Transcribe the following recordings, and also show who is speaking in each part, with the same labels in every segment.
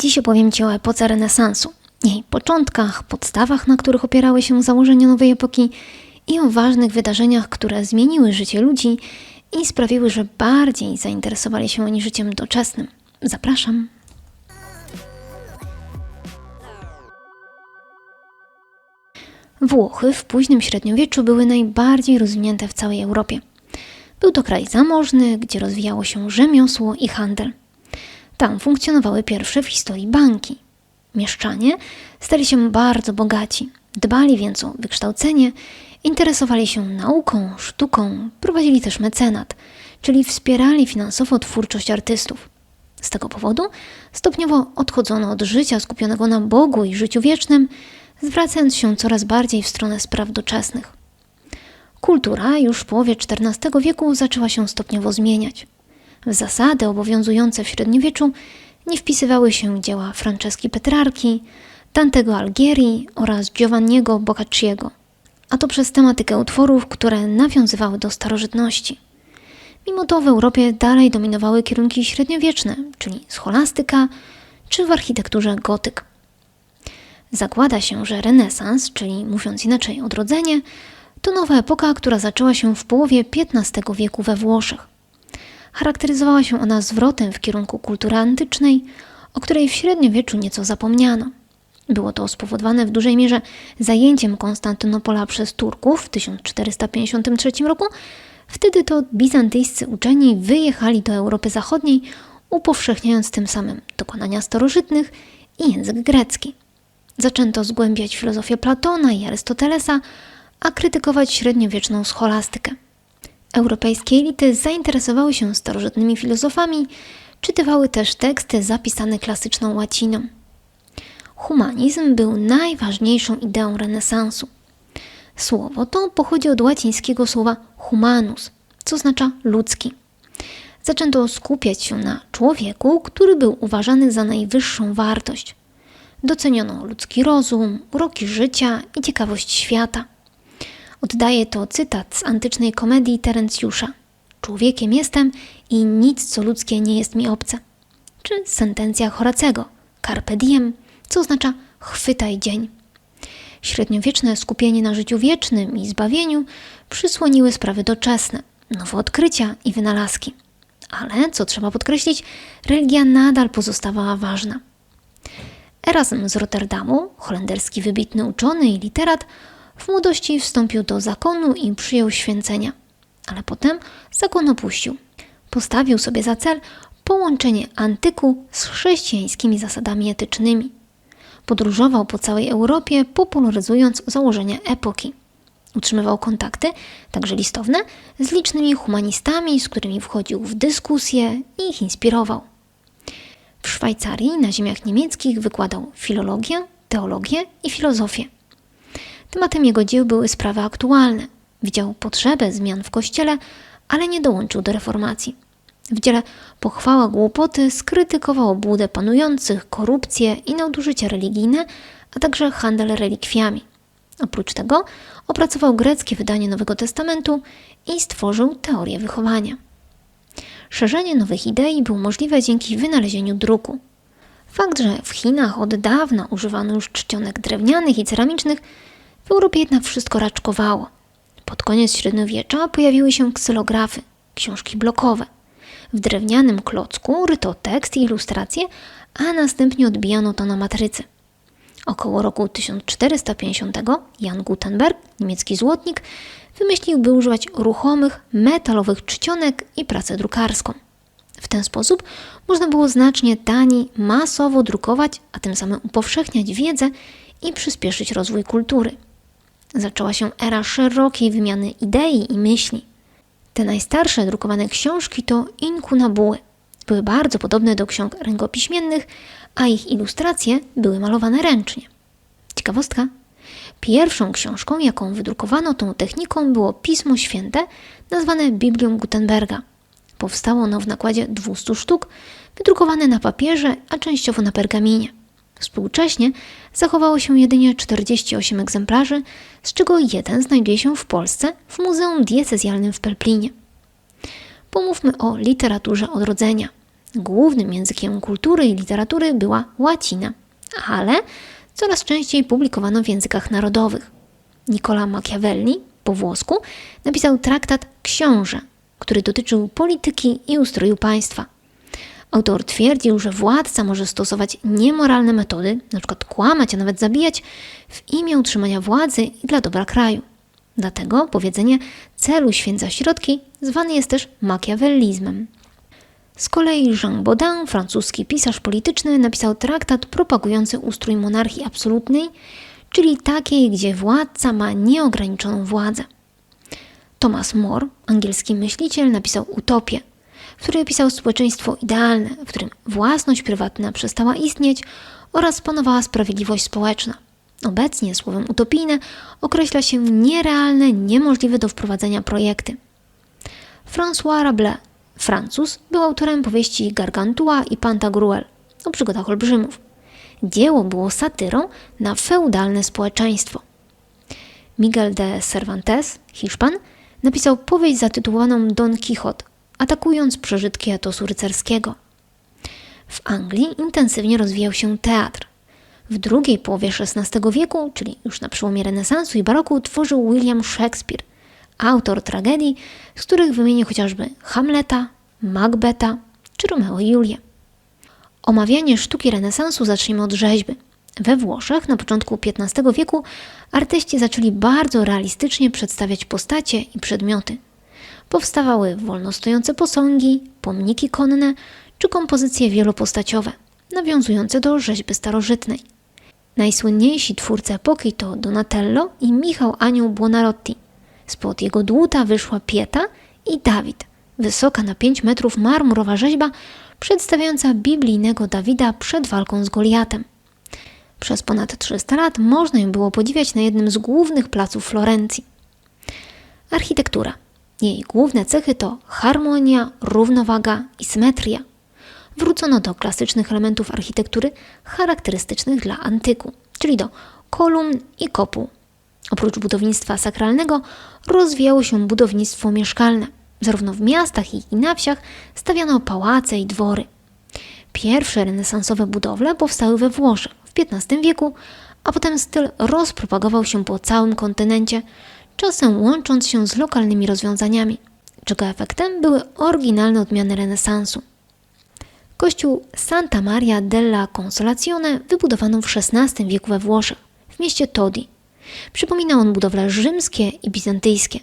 Speaker 1: Dziś opowiem Ci o epoce renesansu, jej początkach, podstawach, na których opierały się założenia nowej epoki i o ważnych wydarzeniach, które zmieniły życie ludzi i sprawiły, że bardziej zainteresowali się oni życiem doczesnym. Zapraszam. Włochy w późnym średniowieczu były najbardziej rozwinięte w całej Europie. Był to kraj zamożny, gdzie rozwijało się rzemiosło i handel. Tam funkcjonowały pierwsze w historii banki. Mieszczanie stali się bardzo bogaci, dbali więc o wykształcenie, interesowali się nauką, sztuką, prowadzili też mecenat, czyli wspierali finansowo twórczość artystów. Z tego powodu stopniowo odchodzono od życia skupionego na Bogu i życiu wiecznym, zwracając się coraz bardziej w stronę spraw doczesnych. Kultura już w połowie XIV wieku zaczęła się stopniowo zmieniać. W zasady obowiązujące w średniowieczu nie wpisywały się dzieła Franceski Petrarki, Dantego Algieri oraz Giovanniego Boccacciego, a to przez tematykę utworów, które nawiązywały do starożytności. Mimo to w Europie dalej dominowały kierunki średniowieczne, czyli scholastyka, czy w architekturze gotyk. Zakłada się, że renesans, czyli mówiąc inaczej odrodzenie, to nowa epoka, która zaczęła się w połowie XV wieku we Włoszech. Charakteryzowała się ona zwrotem w kierunku kultury antycznej, o której w średniowieczu nieco zapomniano. Było to spowodowane w dużej mierze zajęciem Konstantynopola przez Turków w 1453 roku. Wtedy to bizantyjscy uczeni wyjechali do Europy Zachodniej, upowszechniając tym samym dokonania starożytnych i język grecki. Zaczęto zgłębiać filozofię Platona i Arystotelesa, a krytykować średniowieczną scholastykę. Europejskie elity zainteresowały się starożytnymi filozofami, czytywały też teksty zapisane klasyczną łaciną. Humanizm był najważniejszą ideą renesansu. Słowo to pochodzi od łacińskiego słowa humanus, co oznacza ludzki. Zaczęto skupiać się na człowieku, który był uważany za najwyższą wartość. Doceniono ludzki rozum, uroki życia i ciekawość świata. Oddaje to cytat z antycznej komedii Terencjusza. Człowiekiem jestem i nic, co ludzkie, nie jest mi obce. Czy sentencja Horacego, carpe diem, co oznacza chwytaj dzień. Średniowieczne skupienie na życiu wiecznym i zbawieniu przysłoniły sprawy doczesne, nowe odkrycia i wynalazki. Ale, co trzeba podkreślić, religia nadal pozostawała ważna. Erasm z Rotterdamu, holenderski wybitny uczony i literat, w młodości wstąpił do zakonu i przyjął święcenia, ale potem zakon opuścił. Postawił sobie za cel połączenie antyku z chrześcijańskimi zasadami etycznymi. Podróżował po całej Europie, popularyzując założenia epoki. Utrzymywał kontakty, także listowne, z licznymi humanistami, z którymi wchodził w dyskusje i ich inspirował. W Szwajcarii, na ziemiach niemieckich, wykładał filologię, teologię i filozofię. Tematem jego dzieł były sprawy aktualne. Widział potrzebę zmian w kościele, ale nie dołączył do reformacji. W dziele Pochwała głupoty skrytykował obłudę panujących, korupcję i nadużycia religijne, a także handel relikwiami. Oprócz tego opracował greckie wydanie Nowego Testamentu i stworzył teorię wychowania. Szerzenie nowych idei było możliwe dzięki wynalezieniu druku. Fakt, że w Chinach od dawna używano już czcionek drewnianych i ceramicznych, w Europie jednak wszystko raczkowało. Pod koniec średniowiecza pojawiły się ksylografy, książki blokowe. W drewnianym klocku ryto tekst i ilustracje, a następnie odbijano to na matrycy. Około roku 1450 Jan Gutenberg, niemiecki złotnik, wymyślił, by używać ruchomych, metalowych czcionek i pracę drukarską. W ten sposób można było znacznie taniej, masowo drukować, a tym samym upowszechniać wiedzę i przyspieszyć rozwój kultury. Zaczęła się era szerokiej wymiany idei i myśli. Te najstarsze drukowane książki to inkunabuły. Były bardzo podobne do ksiąg rękopiśmiennych, a ich ilustracje były malowane ręcznie. Ciekawostka. Pierwszą książką, jaką wydrukowano tą techniką, było Pismo Święte, nazwane Biblią Gutenberga. Powstało ono w nakładzie 200 sztuk, wydrukowane na papierze, a częściowo na pergaminie. Współcześnie zachowało się jedynie 48 egzemplarzy, z czego jeden znajduje się w Polsce w Muzeum Diecezjalnym w Pelplinie. Pomówmy o literaturze odrodzenia. Głównym językiem kultury i literatury była łacina, ale coraz częściej publikowano w językach narodowych. Nicola Machiavelli po włosku napisał traktat Książę, który dotyczył polityki i ustroju państwa. Autor twierdził, że władca może stosować niemoralne metody, np. kłamać, a nawet zabijać, w imię utrzymania władzy i dla dobra kraju. Dlatego powiedzenie celu święca środki zwane jest też machiavellizmem. Z kolei Jean Baudin, francuski pisarz polityczny, napisał traktat propagujący ustrój monarchii absolutnej, czyli takiej, gdzie władca ma nieograniczoną władzę. Thomas More, angielski myśliciel, napisał Utopię, w której opisał społeczeństwo idealne, w którym własność prywatna przestała istnieć oraz panowała sprawiedliwość społeczna. Obecnie słowem utopijne określa się nierealne, niemożliwe do wprowadzenia projekty. François Rabelais, Francuz, był autorem powieści Gargantua i Pantagruel o przygodach olbrzymów. Dzieło było satyrą na feudalne społeczeństwo. Miguel de Cervantes, Hiszpan, napisał powieść zatytułowaną Don Quixote, atakując przeżytki etosu rycerskiego. W Anglii intensywnie rozwijał się teatr. W drugiej połowie XVI wieku, czyli już na przełomie renesansu i baroku, tworzył William Shakespeare, autor tragedii, z których wymienię chociażby Hamleta, Macbeta czy Romeo i Julię. Omawianie sztuki renesansu zacznijmy od rzeźby. We Włoszech na początku XV wieku artyści zaczęli bardzo realistycznie przedstawiać postacie i przedmioty. Powstawały wolno stojące posągi, pomniki konne czy kompozycje wielopostaciowe, nawiązujące do rzeźby starożytnej. Najsłynniejsi twórcy epoki to Donatello i Michał Anioł Buonarroti. Spod jego dłuta wyszła Pieta i Dawid, wysoka na 5 metrów marmurowa rzeźba przedstawiająca biblijnego Dawida przed walką z Goliatem. Przez ponad 300 lat można ją było podziwiać na jednym z głównych placów Florencji. Architektura. Jej główne cechy to harmonia, równowaga i symetria. Wrócono do klasycznych elementów architektury charakterystycznych dla antyku, czyli do kolumn i kopuł. Oprócz budownictwa sakralnego rozwijało się budownictwo mieszkalne. Zarówno w miastach, jak i na wsiach stawiano pałace i dwory. Pierwsze renesansowe budowle powstały we Włoszech w XV wieku, a potem styl rozpropagował się po całym kontynencie, czasem łącząc się z lokalnymi rozwiązaniami, czego efektem były oryginalne odmiany renesansu. Kościół Santa Maria della Consolazione wybudowano w XVI wieku we Włoszech, w mieście Todi. Przypomina on budowle rzymskie i bizantyjskie.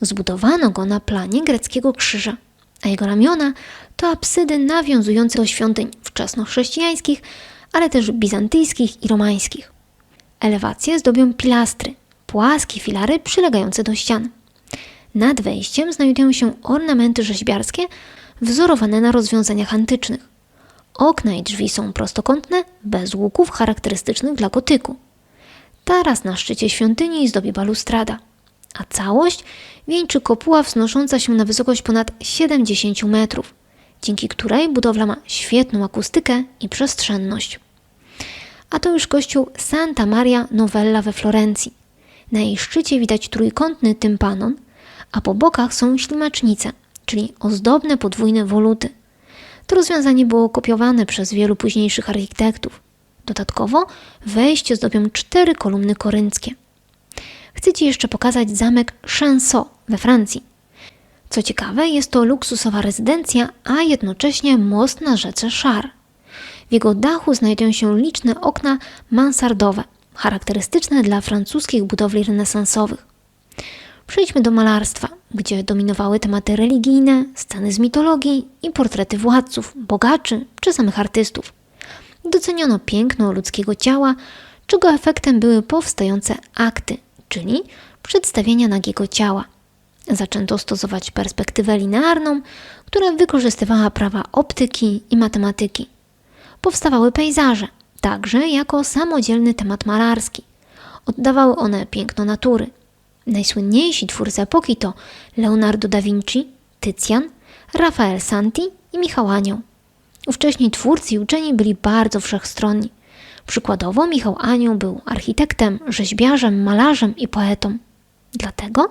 Speaker 1: Zbudowano go na planie greckiego krzyża, a jego ramiona to absydy nawiązujące do świątyń wczesnochrześcijańskich, ale też bizantyjskich i romańskich. Elewacje zdobią pilastry, płaskie filary przylegające do ścian. Nad wejściem znajdują się ornamenty rzeźbiarskie wzorowane na rozwiązaniach antycznych. Okna i drzwi są prostokątne, bez łuków charakterystycznych dla gotyku. Taras na szczycie świątyni zdobi balustrada, a całość wieńczy kopuła wznosząca się na wysokość ponad 70 metrów, dzięki której budowla ma świetną akustykę i przestrzenność. A to już kościół Santa Maria Novella we Florencji. Na jej szczycie widać trójkątny tympanon, a po bokach są ślimacznice, czyli ozdobne podwójne woluty. To rozwiązanie było kopiowane przez wielu późniejszych architektów. Dodatkowo wejście zdobią cztery kolumny korynckie. Chcę Ci jeszcze pokazać zamek Chanceau we Francji. Co ciekawe, jest to luksusowa rezydencja, a jednocześnie most na rzece Char. W jego dachu znajdują się liczne okna mansardowe, charakterystyczne dla francuskich budowli renesansowych. Przejdźmy do malarstwa, gdzie dominowały tematy religijne, sceny z mitologii i portrety władców, bogaczy czy samych artystów. Doceniono piękno ludzkiego ciała, czego efektem były powstające akty, czyli przedstawienia nagiego ciała. Zaczęto stosować perspektywę linearną, która wykorzystywała prawa optyki i matematyki. Powstawały pejzaże, także jako samodzielny temat malarski. Oddawały one piękno natury. Najsłynniejsi twórcy epoki to Leonardo da Vinci, Tycjan, Rafael Santi i Michał Anioł. Ówcześni twórcy i uczeni byli bardzo wszechstronni. Przykładowo Michał Anioł był architektem, rzeźbiarzem, malarzem i poetą. Dlatego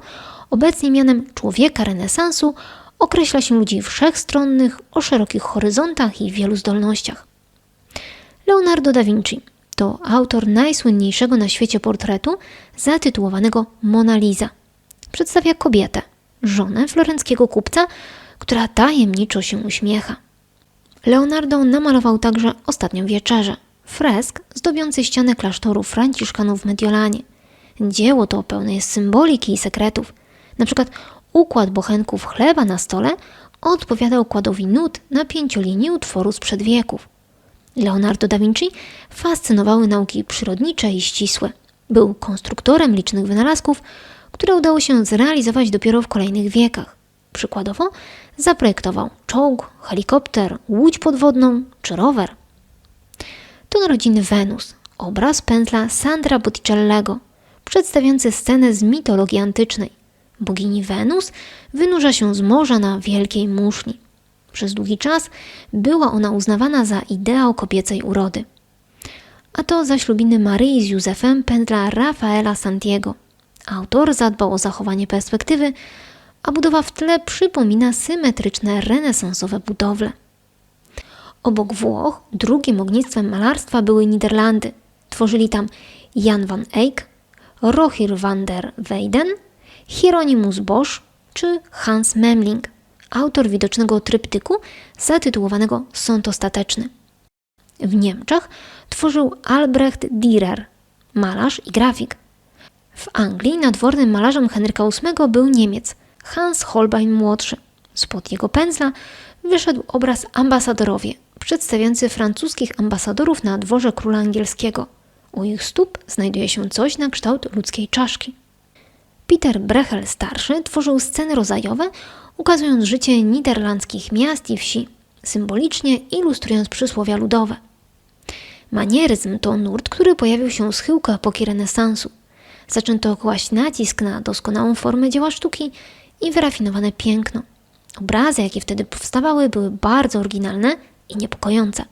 Speaker 1: obecnie mianem człowieka renesansu określa się ludzi wszechstronnych, o szerokich horyzontach i wielu zdolnościach. Leonardo da Vinci to autor najsłynniejszego na świecie portretu zatytułowanego Mona Lisa. Przedstawia kobietę, żonę florenckiego kupca, która tajemniczo się uśmiecha. Leonardo namalował także Ostatnią Wieczerzę, fresk zdobiący ścianę klasztoru Franciszkanów w Mediolanie. Dzieło to pełne jest symboliki i sekretów. Na przykład układ bochenków chleba na stole odpowiada układowi nut na pięciolinii utworu sprzed wieków. Leonardo da Vinci fascynowały nauki przyrodnicze i ścisłe. Był konstruktorem licznych wynalazków, które udało się zrealizować dopiero w kolejnych wiekach. Przykładowo zaprojektował czołg, helikopter, łódź podwodną czy rower. To narodziny Wenus, obraz pędzla Sandra Botticellego, przedstawiający scenę z mitologii antycznej. Bogini Wenus wynurza się z morza na wielkiej muszli. Przez długi czas była ona uznawana za ideał kobiecej urody. A to zaślubiny Maryi z Józefem pędzla Rafaela Santiago. Autor zadbał o zachowanie perspektywy, a budowa w tle przypomina symetryczne renesansowe budowle. Obok Włoch drugim ognictwem malarstwa były Niderlandy. Tworzyli tam Jan van Eyck, Rogier van der Weyden, Hieronymus Bosch czy Hans Memling, autor widocznego tryptyku zatytułowanego Sąd Ostateczny. W Niemczech tworzył Albrecht Dürer, malarz i grafik. W Anglii nadwornym malarzem Henryka VIII był Niemiec Hans Holbein młodszy. Spod jego pędzla wyszedł obraz Ambasadorowie, przedstawiający francuskich ambasadorów na dworze króla angielskiego. U ich stóp znajduje się coś na kształt ludzkiej czaszki. Peter Brechel starszy tworzył sceny rozajowe, ukazując życie niderlandzkich miast i wsi, symbolicznie ilustrując przysłowia ludowe. Manieryzm to nurt, który pojawił się u schyłku epoki renesansu. Zaczęto kłaść nacisk na doskonałą formę dzieła sztuki i wyrafinowane piękno. Obrazy, jakie wtedy powstawały, były bardzo oryginalne i niepokojące.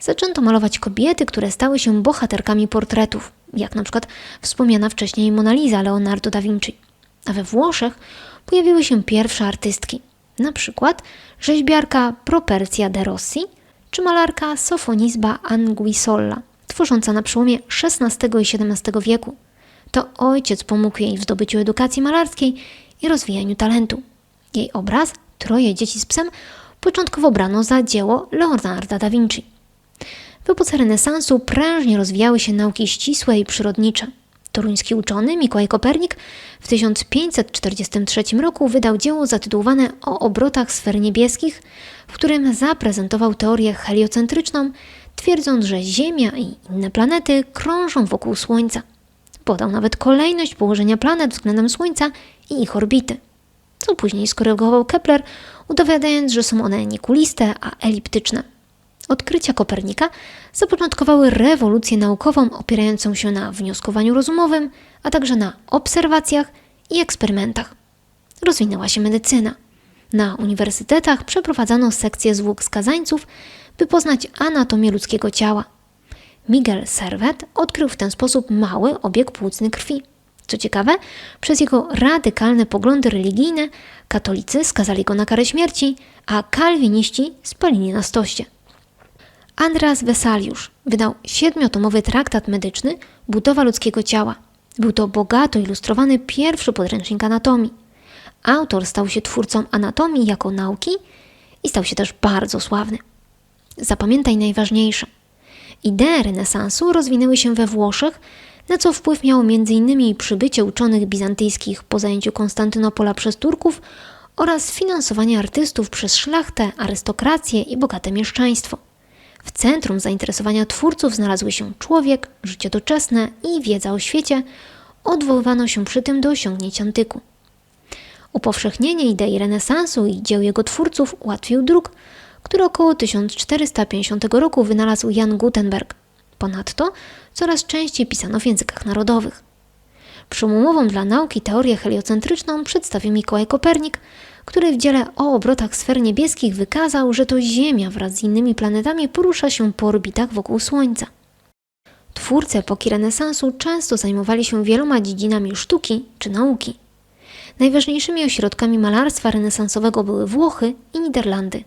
Speaker 1: Zaczęto malować kobiety, które stały się bohaterkami portretów, jak na przykład wspomniana wcześniej Mona Lisa Leonardo da Vinci. A we Włoszech pojawiły się pierwsze artystki, na przykład rzeźbiarka Propercia de Rossi czy malarka Sofonisba Anguissola, tworząca na przełomie XVI i XVII wieku. To ojciec pomógł jej w zdobyciu edukacji malarskiej i rozwijaniu talentu. Jej obraz, Troje dzieci z psem, początkowo brano za dzieło Leonarda da Vinci. W epoce renesansu prężnie rozwijały się nauki ścisłe i przyrodnicze. Toruński uczony Mikołaj Kopernik w 1543 roku wydał dzieło zatytułowane O obrotach sfer niebieskich, w którym zaprezentował teorię heliocentryczną, twierdząc, że Ziemia i inne planety krążą wokół Słońca. Podał nawet kolejność położenia planet względem Słońca i ich orbity, co później skorygował Kepler, udowadniając, że są one nie kuliste, a eliptyczne. Odkrycia Kopernika zapoczątkowały rewolucję naukową opierającą się na wnioskowaniu rozumowym, a także na obserwacjach i eksperymentach. Rozwinęła się medycyna. Na uniwersytetach przeprowadzano sekcje zwłok skazańców, by poznać anatomię ludzkiego ciała. Miguel Servet odkrył w ten sposób mały obieg płucny krwi. Co ciekawe, przez jego radykalne poglądy religijne katolicy skazali go na karę śmierci, a kalwiniści spalili na stoście. Andreas Vesaliusz wydał siedmiotomowy traktat medyczny Budowa ludzkiego ciała. Był to bogato ilustrowany pierwszy podręcznik anatomii. Autor stał się twórcą anatomii jako nauki i stał się też bardzo sławny. Zapamiętaj najważniejsze. Idee renesansu rozwinęły się we Włoszech, na co wpływ miało m.in. przybycie uczonych bizantyjskich po zajęciu Konstantynopola przez Turków oraz finansowanie artystów przez szlachtę, arystokrację i bogate mieszczaństwo. W centrum zainteresowania twórców znalazły się człowiek, życie doczesne i wiedza o świecie, odwoływano się przy tym do osiągnięć antyku. Upowszechnienie idei renesansu i dzieł jego twórców ułatwił druk, który około 1450 roku wynalazł Jan Gutenberg. Ponadto coraz częściej pisano w językach narodowych. Przełomową dla nauki teorię heliocentryczną przedstawił Mikołaj Kopernik, który w dziele o obrotach sfer niebieskich wykazał, że to Ziemia wraz z innymi planetami porusza się po orbitach wokół Słońca. Twórcy epoki renesansu często zajmowali się wieloma dziedzinami sztuki czy nauki. Najważniejszymi ośrodkami malarstwa renesansowego były Włochy i Niderlandy.